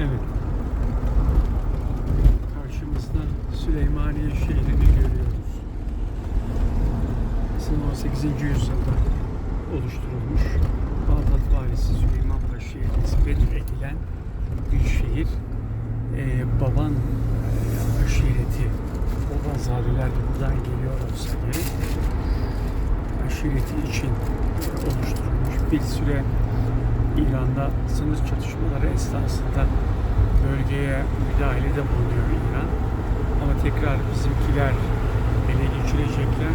Evet. Karşımızda Süleymaniye şehrini görüyoruz. Aslında 18. yüzyılda oluşturulmuş Bağdat valisi Süleyman Paşa'ya nispet edilen bir şehir. Ee, baban e, aşireti, babanzadeler de buradan geliyor olsa gerek. Aşireti için oluşturulmuş bir süre İran'da sınır çatışmaları esnasında bölgeye müdahalede bulunuyor İran. Ama tekrar bizimkiler ele geçirecekler.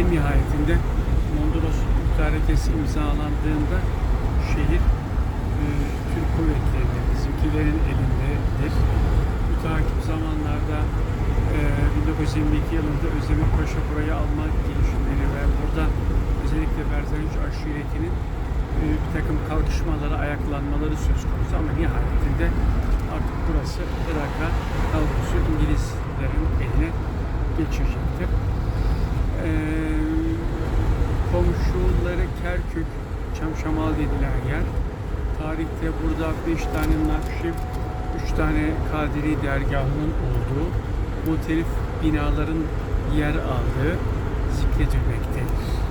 En nihayetinde Mondros mütarekesi imzalandığında şehir e, Türk kuvvetlerinde, bizimkilerin elindedir. Mütakip zamanlarda e, 1922 yılında Özdemir Paşa burayı almak girişimleri ve burada özellikle Berzaniç aşiretinin takım kalkışmaları, ayaklanmaları söz konusu ama nihayetinde artık burası Irak'a kalkışı İngilizlerin eline geçecektir. Ee, komşuları Kerkük, Çamşamal dediler yer. Tarihte burada 5 tane Nakşi, 3 tane Kadiri dergahının olduğu muhtelif binaların yer aldığı zikredilmektedir.